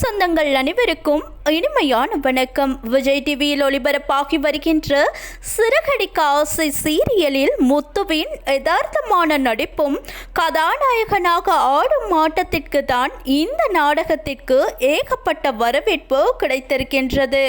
சொந்தங்கள் அனைவருக்கும் இனிமையான வணக்கம். விஜய் டிவியில் ஒளிபரப்பாகி வருகின்ற சிறகடிக்க ஆசை சீரியலில் முத்துவின் யதார்த்தமான நடிப்பும் கதாநாயகனாக ஆடும் ஆட்டத்திற்கு தான் இந்த நாடகத்திற்கு ஏகப்பட்ட வரவேற்பு கிடைத்திருக்கின்றது.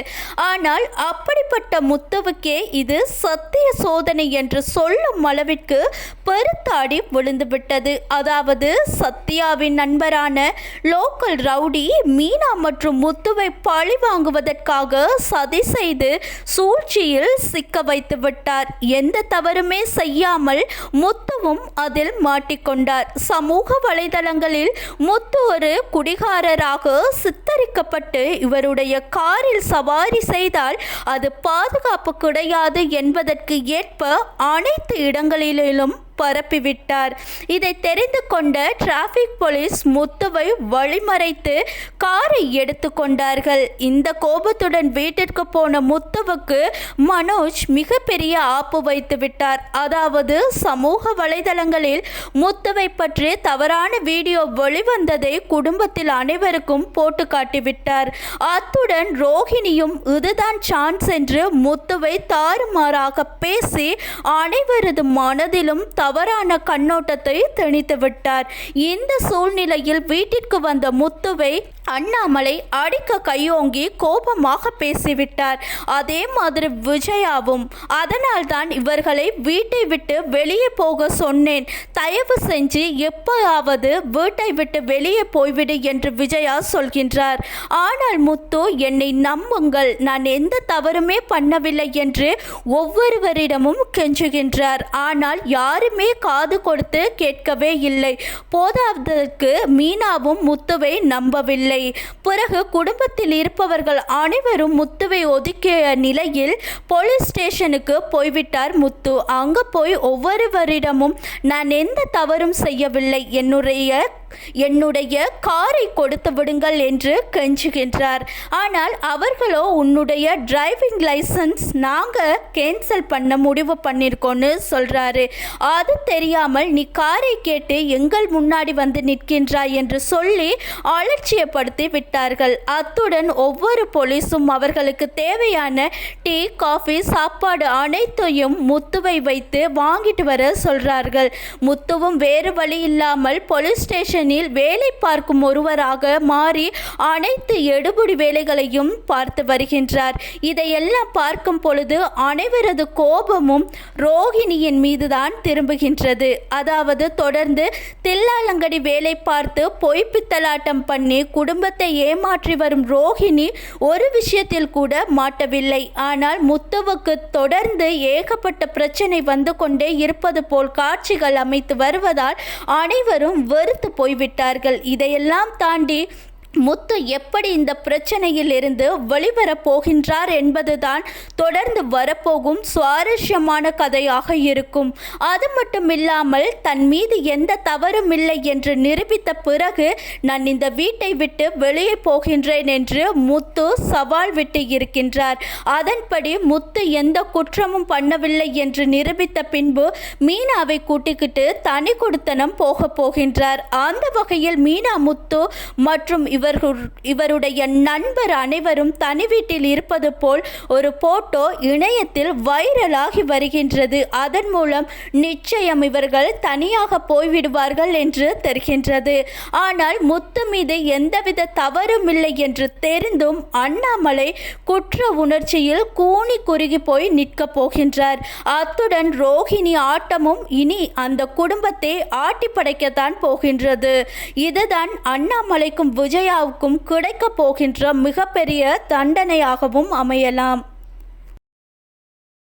ஆனால் அப்படிப்பட்ட முத்துவுக்கே இது சத்திய சோதனை என்று சொல்லும் அளவிற்கு பெருத்தாடி விழுந்துவிட்டது. அதாவது சத்யாவின் நண்பரான லோக்கல் ரவுடி மீ மீனா மற்றும் முத்துவை பழி வாங்குவதற்காக சதி செய்து சூழ்ச்சியில் சிக்க வைத்து விட்டார். எந்த தவறுமே செய்யாமல் முத்துவும் அதில் மாட்டிக்கொண்டார். சமூக வலைதளங்களில் முத்து ஒரு குடிகாரராக சித்தரிக்கப்பட்டு இவருடைய காரில் சவாரி செய்தால் அது பாதுகாப்பு கிடையாது என்பதற்கு ஏற்ப அனைத்து இடங்களிலும் பரப்பிவிட்டார். இதை தெரிந்து கொண்ட டிராஃபிக் போலீஸ் முத்துவை வழிமறைத்து காரை எடுத்து கொண்டார்கள். இந்த கோபத்துடன் வீட்டிற்கு போன முத்துவுக்கு மனோஜ் மிகப்பெரிய ஆப்பு வைத்து விட்டார். அதாவது சமூக வலைதளங்களில் முத்துவை பற்றி தவறான வீடியோ வெளிவந்ததை குடும்பத்தில் அனைவருக்கும் போட்டு காட்டிவிட்டார் அத்துடன் ரோஹிணியும் இதுதான் சான்ஸ் என்று முத்துவை தாறுமாறாக பேசி அனைவரது மனதிலும் தவறான கண்ணோட்டத்தை திணித்து விட்டார். இந்த சூழ்நிலையில் வீட்டிற்கு வந்த முத்துவை அண்ணாமலை அடிக்க கையோங்கி கோபமாக பேசிவிட்டார். அதே மாதிரி விஜயாவும் அதனால்தான் இவர்களை வீட்டை விட்டு வெளியே போக சொன்னேன். தயவு செஞ்சு எப்போதாவது வீட்டை விட்டு வெளியே போய்விடு என்று விஜயா சொல்கின்றார். ஆனால் முத்து என்னை நம்புங்கள். நான் எந்த தவறுமே பண்ணவில்லை என்று ஒவ்வொருவரிடமும் கெஞ்சுகின்றார். ஆனால் யாருமே காது கொடுத்து கேட்கவே இல்லை. போதாவதற்கு மீனாவும் முத்துவை நம்பவில்லை. பிறகு குடும்பத்தில் இருப்பவர்கள் அனைவரும் முத்துவை ஒதுக்கிய நிலையில் போலீஸ் ஸ்டேஷனுக்கு போய்விட்டார் முத்து. அங்கு போய் ஒவ்வொருவரிடமும் நான் எந்த தவறும் செய்யவில்லை என்னுடைய என்னுடைய காரை கொடுத்து விடுங்கள் என்று கெஞ்சுகின்றார். ஆனால் அவர்களோ உன்னுடைய டிரைவிங் லைசன்ஸ் நாங்கள் கேன்சல் பண்ண முடிவு பண்ணியிருக்கோன்னு சொல்கிறாரு அது தெரியாமல் நீ காரை கேட்டு எங்கள் முன்னாடி வந்து நிற்கின்றாய் என்று சொல்லி அலட்சியப்படுத்தி விட்டார்கள். அத்துடன் ஒவ்வொரு போலீஸும் அவர்களுக்கு தேவையான டீ காஃபி சாப்பாடு அனைத்தையும் முத்துவை வைத்து வாங்கிட்டு வர சொல்கிறார்கள் முத்துவும் வேறு வழி இல்லாமல் போலீஸ் ஸ்டேஷன் கிச்சனில் வேலை பார்க்கும் ஒருவராக மாறி அனைத்து எடுபடி வேலைகளையும் பார்த்து வருகின்றார். இதையெல்லாம் பார்க்கும் பொழுது அனைவரது கோபமும் ரோகிணியின் மீதுதான் திரும்புகின்றது. அதாவது தொடர்ந்து தில்லாலங்கடி வேலை பார்த்து பொய்ப்பித்தலாட்டம் பண்ணி குடும்பத்தை ஏமாற்றி வரும் ரோஹிணி ஒரு விஷயத்தில் கூட மாட்டவில்லை. ஆனால் முத்துவுக்கு தொடர்ந்து ஏகப்பட்ட பிரச்சனை வந்து கொண்டே இருப்பது போல் காட்சிகள் அமைத்து வருவதால் அனைவரும் வெறுத்து போய்விட்டார்கள். இதையெல்லாம் தாண்டி முத்து எப்படி இந்த பிரச்சனையில் இருந்து வெளிவரப் போகின்றார் என்பதுதான் தொடர்ந்து வரப்போகும் சுவாரஸ்யமான கதையாக இருக்கும். அது மட்டும் இல்லாமல் தன் மீது எந்த தவறும் இல்லை என்று நிரூபித்த பிறகு நான் இந்த வீட்டை விட்டு வெளியே போகின்றேன் என்று முத்து சவால் விட்டு இருக்கின்றார். அதன்படி முத்து எந்த குற்றமும் பண்ணவில்லை என்று நிரூபித்த பின்பு மீனாவை கூட்டிக்கிட்டு தனி கொடுத்தனம் போக போகின்றார். அந்த வகையில் மீனா முத்து மற்றும் இவர் இவர்கள் இவருடைய நண்பர் அனைவரும் தனி வீட்டில் இருப்பது போல் ஒரு போட்டோ இணையத்தில் வைரலாகி வருகின்றது. அதன் மூலம் நிச்சயம் இவர்கள் தனியாக போய்விடுவார்கள் என்று தெரிகின்றது. ஆனால் முத்து மீது எந்தவித தவறும் இல்லை என்று தெரிந்தும் அண்ணாமலை குற்ற உணர்ச்சியில் கூனி குறுகி போய் நிற்கப் போகின்றார். அத்துடன் ரோஹிணி ஆட்டமும் இனி அந்த குடும்பத்தை ஆட்டி படைக்கத்தான் போகின்றது. இதுதான் அண்ணாமலைக்கும் இந்தியாவுக்கும் கிடைக்கப் போகின்ற மிகப்பெரிய தண்டனையாகவும் அமையலாம்.